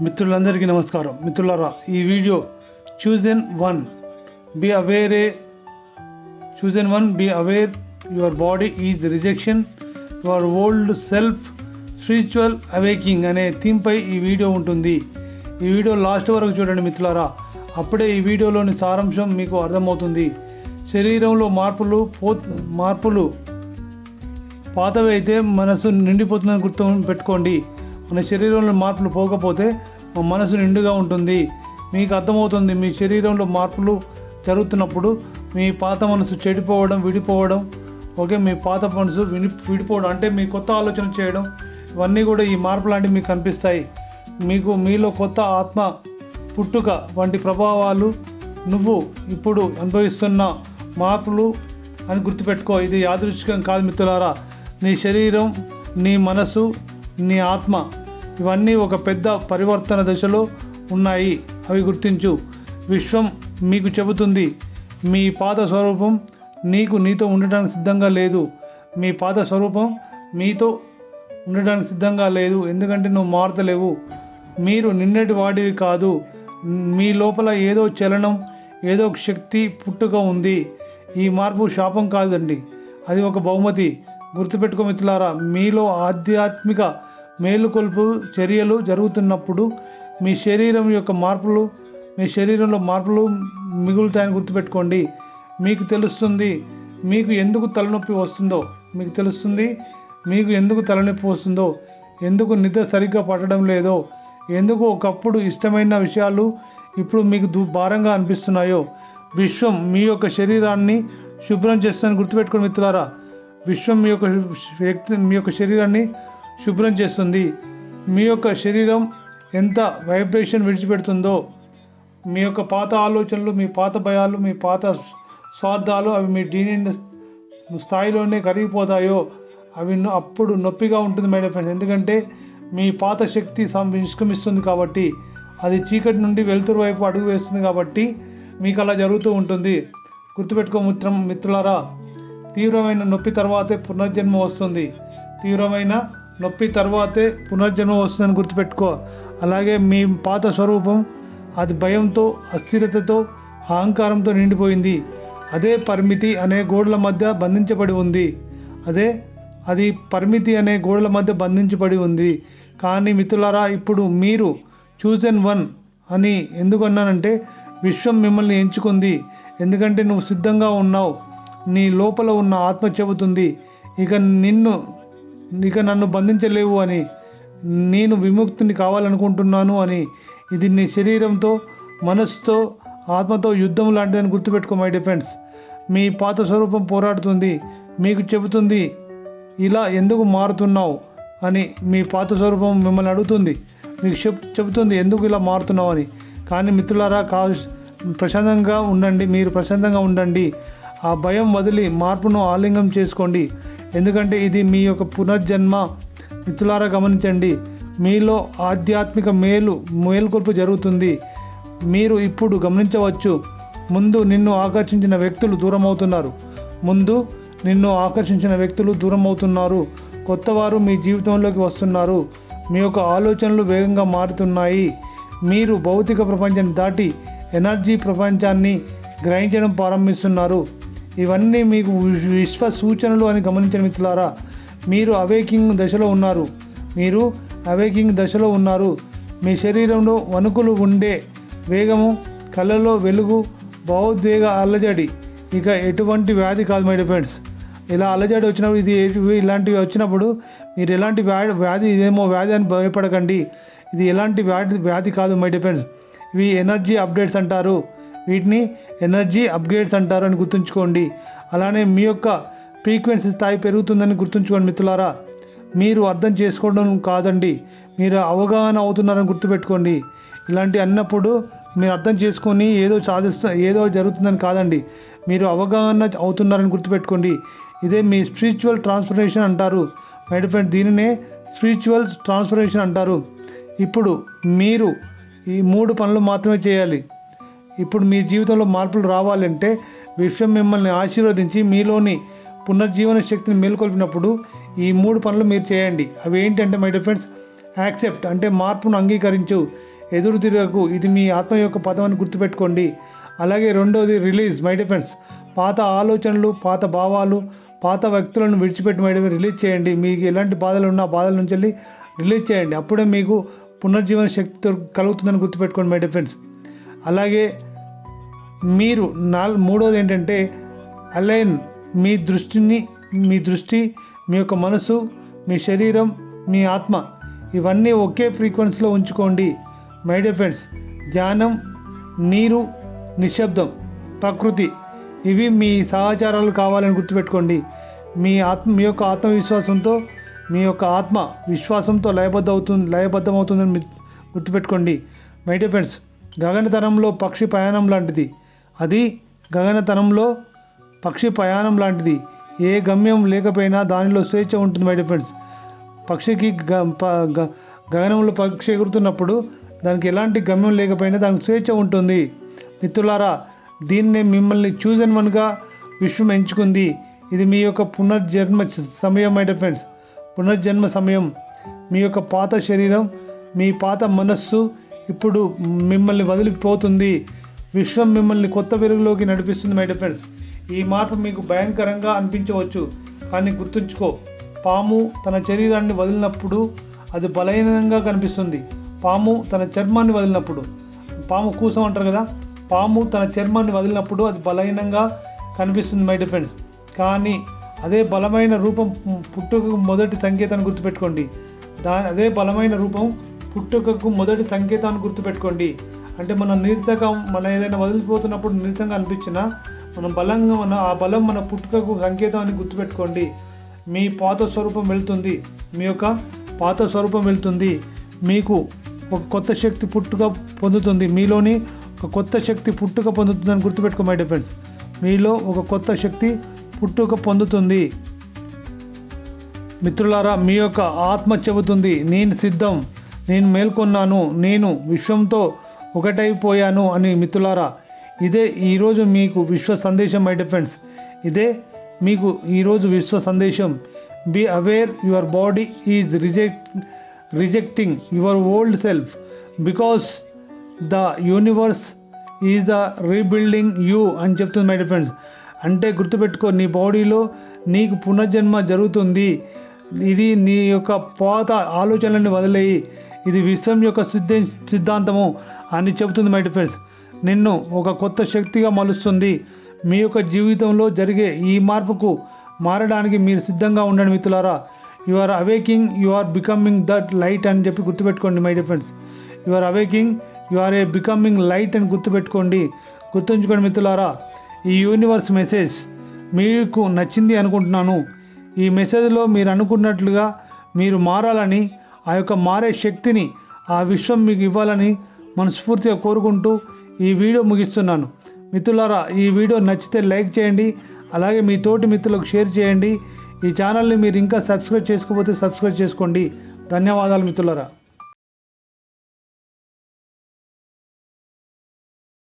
మిత్రులందరికీ నమస్కారం. మిత్రులారా ఈ video chosen one be aware chosen one be aware your body is rejection your old self spiritual awakening అనే థీమ్పై ఈ వీడియో ఉంటుంది. ఈ వీడియో లాస్ట్ వరకు చూడండి మిత్రులారా. అప్పుడే ఈ వీడియోలోని సారాంశం మీకు అర్థమవుతుంది. శరీరంలో మార్పులు పో మార్పులు పాతవి అయితే మనసు నిండిపోతుందని గుర్తు పెట్టుకోండి. మన శరీరంలో మార్పులు పోకపోతే మన మనసు నిండుగా ఉంటుంది. మీకు అర్థమవుతుంది మీ శరీరంలో మార్పులు జరుగుతున్నప్పుడు మీ పాత మనసు చెడిపోవడం విడిపోవడం ఓకే మీ పాత మనసు విడి విడిపోవడం అంటే మీ కొత్త ఆలోచన చేయడం ఇవన్నీ కూడా ఈ మార్పు లాంటివి మీకు కనిపిస్తాయి. మీకు మీలో కొత్త ఆత్మ పుట్టుక వంటి ప్రభావాలు నువ్వు ఇప్పుడు అనుభవిస్తున్న మార్పులు అని గుర్తుపెట్టుకో. ఇది యాదృచ్ఛికం కాదు మిత్రులారా. నీ శరీరం నీ మనసు నీ ఆత్మ ఇవన్నీ ఒక పెద్ద పరివర్తన దశలో ఉన్నాయి. అవి గుర్తించు. విశ్వం మీకు చెబుతుంది మీ పాత స్వరూపం నీకు నీతో ఉండటానికి సిద్ధంగా లేదు. మీ పాత స్వరూపం మీతో ఉండడానికి సిద్ధంగా లేదు. ఎందుకంటే నువ్వు మారతలేవు. మీరు నిన్నటి వాడివి కాదు. మీ లోపల ఏదో చలనం ఏదో శక్తి పుట్టుక ఉంది. ఈ మార్పు శాపం కాదండి. అది ఒక బహుమతి. గుర్తుపెట్టుకో మిత్రులారా మీలో ఆధ్యాత్మిక మేలుకొల్పు చర్యలు జరుగుతున్నప్పుడు మీ శరీరం యొక్క మార్పులు మీ శరీరంలో మార్పులు మిగులుతాయని గుర్తుపెట్టుకోండి. మీకు తెలుస్తుంది మీకు ఎందుకు తలనొప్పి వస్తుందో. మీకు తెలుస్తుంది మీకు ఎందుకు తలనొప్పి వస్తుందో. ఎందుకు నిద్ర సరిగ్గా పట్టడం లేదో. ఎందుకు ఒకప్పుడు ఇష్టమైన విషయాలు ఇప్పుడు మీకు దు భారంగా అనిపిస్తున్నాయో. విశ్వం మీ యొక్క శరీరాన్ని శుభ్రం చేస్తుందని గుర్తుపెట్టుకోండి మిత్రులారా. విశ్వం మీ యొక్క వ్యక్తి మీ యొక్క శరీరాన్ని శుభ్రం చేస్తుంది. మీ యొక్క శరీరం ఎంత వైబ్రేషన్ విడిచిపెడుతుందో మీ యొక్క పాత ఆలోచనలు మీ పాత భయాలు మీ పాత స్వార్థాలు అవి మీ డీఎన్ఏ స్థాయిలోనే కరిగిపోతాయో అవి అప్పుడు నొప్పిగా ఉంటుంది మేడం ఫ్రెండ్స్ ఎందుకంటే మీ పాత శక్తి నిష్క్రమిస్తుంది కాబట్టి అది చీకటి నుండి వెలుతురు వైపు అడుగు వేస్తుంది కాబట్టి మీకు అలా జరుగుతూ ఉంటుంది. గుర్తుపెట్టుకో మిత్రం మిత్రులారా తీవ్రమైన నొప్పి తర్వాతే పునర్జన్మ వస్తుంది. తీవ్రమైన నొప్పి తర్వాతే పునర్జన్మ వస్తుందని గుర్తుపెట్టుకో. అలాగే మీ పాత స్వరూపం అది భయంతో అస్థిరతతో అహంకారంతో నిండిపోయింది. అదే పరిమితి అనే గోడల మధ్య బంధించబడి ఉంది. అదే అది పరిమితి అనే గోడల మధ్య బంధించబడి ఉంది. కానీ మిత్రులారా ఇప్పుడు మీరు చూజన్ వన్ అని ఎందుకు అన్నానంటే విశ్వం మిమ్మల్ని ఎంచుకుంది. ఎందుకంటే నువ్వు సిద్ధంగా ఉన్నావు. నీ లోపల ఉన్న ఆత్మ చెబుతుంది. ఇక నిన్ను ఇక నన్ను బంధించలేవు అని నేను విముక్తిని కావాలనుకుంటున్నాను అని. ఇది నీ శరీరంతో మనస్సుతో ఆత్మతో యుద్ధం లాంటిదని గుర్తుపెట్టుకో మై డిఫెన్స్ మీ పాత స్వరూపం పోరాడుతుంది మీకు చెబుతుంది ఇలా ఎందుకు మారుతున్నావు అని మీ పాత స్వరూపం మిమ్మల్ని అడుగుతుంది. మీకు చెప్ చెబుతుంది ఎందుకు ఇలా మారుతున్నావు అని. కానీ మిత్రులారా కా ప్రశాంతంగా ఉండండి మీరు ప్రశాంతంగా ఉండండి. ఆ భయం వదిలి మార్పును ఆలింగం చేసుకోండి. ఎందుకంటే ఇది మీ యొక్క పునర్జన్మ. మిత్రులారా గమనించండి మీలో ఆధ్యాత్మిక మేలు మేల్కొల్పు జరుగుతుంది. మీరు ఇప్పుడు గమనించవచ్చు ముందు నిన్ను ఆకర్షించిన వ్యక్తులు దూరం అవుతున్నారు ముందు నిన్ను ఆకర్షించిన వ్యక్తులు దూరం అవుతున్నారు కొత్తవారు మీ జీవితంలోకి వస్తున్నారు. మీ యొక్క ఆలోచనలు వేగంగా మారుతున్నాయి. మీరు భౌతిక ప్రపంచాన్ని దాటి ఎనర్జీ ప్రపంచాన్ని గ్రహించడం ప్రారంభిస్తున్నారు. ఇవన్నీ మీకు విశ్వ సూచనలు అని గమనించిన మిత్రులారా మీరు అవేకింగ్ దశలో ఉన్నారు. మీరు అవేకింగ్ దశలో ఉన్నారు. మీ శరీరంలో వణుకులు ఉండే వేగము కళ్ళలో వెలుగు భావోద్వేగ అల్లజడి ఇక ఎటువంటి వ్యాధి కాదు మై ఫ్రెండ్స్ ఇలా అల్లజడి వచ్చినప్పుడు ఇది ఇలాంటివి వచ్చినప్పుడు మీరు ఎలాంటి వ్యాధి వ్యాధి ఇదేమో వ్యాధి అని భయపడకండి. ఇది ఎలాంటి వ్యాధి వ్యాధి కాదు మై ఫ్రెండ్స్ ఇవి ఎనర్జీ అప్డేట్స్ అంటారు. వీటిని ఎనర్జీ అప్గ్రేడ్స్ అంటారు అని గుర్తుంచుకోండి. అలానే మీ యొక్క ఫ్రీక్వెన్సీ స్థాయి పెరుగుతుందని గుర్తుంచుకోండి మిత్రులారా. మీరు అర్థం చేసుకోవడం కాదండి. మీరు అవగాహన అవుతున్నారని గుర్తుపెట్టుకోండి. ఇలాంటి అన్నప్పుడు మీరు అర్థం చేసుకొని ఏదో సాధిస్తు ఏదో జరుగుతుందని కాదండి. మీరు అవగాహన అవుతున్నారని గుర్తుపెట్టుకోండి. ఇదే మీ స్పిరిచువల్ ట్రాన్స్ఫర్మేషన్ అంటారు. మైడ్ ఫ్రెండ్ దీనినే స్పిరిచువల్ ట్రాన్స్ఫర్మేషన్ అంటారు. ఇప్పుడు మీరు ఈ మూడు పనులు మాత్రమే చేయాలి. ఇప్పుడు మీ జీవితంలో మార్పులు రావాలంటే విశ్వం మిమ్మల్ని ఆశీర్వదించి మీలోని పునర్జీవన శక్తిని మేల్కొల్పినప్పుడు ఈ మూడు పనులు మీరు చేయండి. అవి ఏంటంటే మై డియర్ ఫ్రెండ్స్ యాక్సెప్ట్ అంటే మార్పును అంగీకరించు. ఎదురు తిరగకు. ఇది మీ ఆత్మ యొక్క పదం అని గుర్తుపెట్టుకోండి. అలాగే రెండోది రిలీజ్ మై డిఫెన్స్ పాత ఆలోచనలు పాత భావాలు పాత వ్యక్తులను విడిచిపెట్టి మై రిలీజ్ చేయండి. మీకు ఎలాంటి బాధలు ఉన్నా బాధల నుంచి వెళ్ళి రిలీజ్ చేయండి. అప్పుడే మీకు పునర్జీవన శక్తి కలుగుతుందని గుర్తుపెట్టుకోండి మై డిఫెన్స్ అలాగే మీరు నాల్ మూడోది ఏంటంటే అలైన్ మీ దృష్టిని మీ దృష్టి మీ యొక్క మనసు మీ శరీరం మీ ఆత్మ ఇవన్నీ ఒకే ఫ్రీక్వెన్సీలో ఉంచుకోండి. మై డియర్ ఫ్రెండ్స్ ధ్యానం నీరు నిశ్శబ్దం ప్రకృతి ఇవి మీ సహచారాలు కావాలని గుర్తుపెట్టుకోండి. మీ ఆత్మ మీ యొక్క ఆత్మవిశ్వాసంతో మీ యొక్క ఆత్మ విశ్వాసంతో లయబద్ధ అవుతుంది లయబద్ధం అవుతుందని గుర్తుపెట్టుకోండి. మై డియర్ ఫ్రెండ్స్ గగనతనంలో పక్షి ప్రయాణం లాంటిది. అది గగనతనంలో పక్షి ప్రయాణం లాంటిది. ఏ గమ్యం లేకపోయినా దానిలో స్వేచ్ఛ ఉంటుంది మై డియర్ ఫ్రెండ్స్ పక్షికి గగనంలో పక్షి ఎగురుతున్నప్పుడు దానికి ఎలాంటి గమ్యం లేకపోయినా దానికి స్వేచ్ఛ ఉంటుంది. మిత్రులారా దీన్నే మిమ్మల్ని చూజన్ వన్గా విశ్వం ఎంచుకుంది. ఇది మీ యొక్క పునర్జన్మ సమయం మై ఫ్రెండ్స్ పునర్జన్మ సమయం. మీ యొక్క పాత శరీరం మీ పాత మనస్సు ఇప్పుడు మిమ్మల్ని వదిలిపోతుంది. విశ్వం మిమ్మల్ని కొత్త వెలుగులోకి నడిపిస్తుంది మై డియర్ ఫ్రెండ్స్ ఈ మార్పు మీకు భయంకరంగా అనిపించవచ్చు కానీ గుర్తుంచుకో పాము తన శరీరాన్ని వదిలినప్పుడు అది బలహీనంగా కనిపిస్తుంది. పాము తన చర్మాన్ని వదిలినప్పుడు పాము కూసం అంటారు కదా పాము తన చర్మాన్ని వదిలినప్పుడు అది బలహీనంగా కనిపిస్తుంది మై ఫ్రెండ్స్ కానీ అదే బలమైన రూపం పుట్టుకు మొదటి సంకేతాన్ని గుర్తుపెట్టుకోండి. దా అదే బలమైన రూపం పుట్టుకకు మొదటి సంకేతాన్ని గుర్తుపెట్టుకోండి. అంటే మన నీరసంగా మన ఏదైనా వదిలిపోతున్నప్పుడు నీరసంగా అనిపించినా మనం బలంగా మన ఆ బలం మన పుట్టుకకు సంకేతం అని గుర్తుపెట్టుకోండి. మీ పాత స్వరూపం వెళ్తుంది. మీ యొక్క పాత స్వరూపం వెళ్తుంది. మీకు ఒక కొత్త శక్తి పుట్టుక పొందుతుంది. మీలోని ఒక కొత్త శక్తి పుట్టుక పొందుతుందని గుర్తుపెట్టుకో మై డిఫెన్స్ మీలో ఒక కొత్త శక్తి పుట్టుక పొందుతుంది. మిత్రులారా మీ యొక్క ఆత్మ చెబుతుంది నేను సిద్ధం. నేను మేల్కొన్నాను నేను విశ్వంతో ఒకటైపోయాను అని మిత్రులారా ఇదే ఈరోజు మీకు విశ్వ సందేశం మై డిఫెండ్స్ ఇదే మీకు ఈరోజు విశ్వ సందేశం. Be aware your body is reject rejecting your old self because the universe is the rebuilding you అని చెప్తుంది మై డిఫెండ్స్ అంటే గుర్తుపెట్టుకో నీ బాడీలో నీకు పునర్జన్మ జరుగుతుంది. ఇది నీ యొక్క పాత ఆలోచనలను వదిలేయి. ఇది విశ్వం యొక్క సిద్ధ సిద్ధాంతము అని చెబుతుంది మై ఫ్రెండ్స్ నిన్ను ఒక కొత్త శక్తిగా మలుస్తుంది. మీ యొక్క జీవితంలో జరిగే ఈ మార్పుకు మారడానికి మీరు సిద్ధంగా ఉండండి మిత్రులారా. You are awakening you are becoming that light అని చెప్పి గుర్తుపెట్టుకోండి my friends you are awakening you are a becoming light అని గుర్తుపెట్టుకోండి. గుర్తుంచుకోండి మిత్రులారా. ఈ యూనివర్స్ మెసేజ్ మీకు నచ్చింది అనుకుంటున్నాను. ఈ మెసేజ్లో మీరు అనుకున్నట్లుగా మీరు మారాలని ఆ యొక్క మారే శక్తిని ఆ విశ్వం మీకు ఇవ్వాలని మనస్ఫూర్తిగా కోరుకుంటూ ఈ వీడియో ముగిస్తున్నాను. మిత్రులారా ఈ వీడియో నచ్చితే లైక్ చేయండి అలాగే మీ తోటి మిత్రులకు షేర్ చేయండి. ఈ ఛానల్ని మీరు ఇంకా సబ్స్క్రైబ్ చేసుకోకపోతే సబ్స్క్రైబ్ చేసుకోండి. ధన్యవాదాలు మిత్రులారా.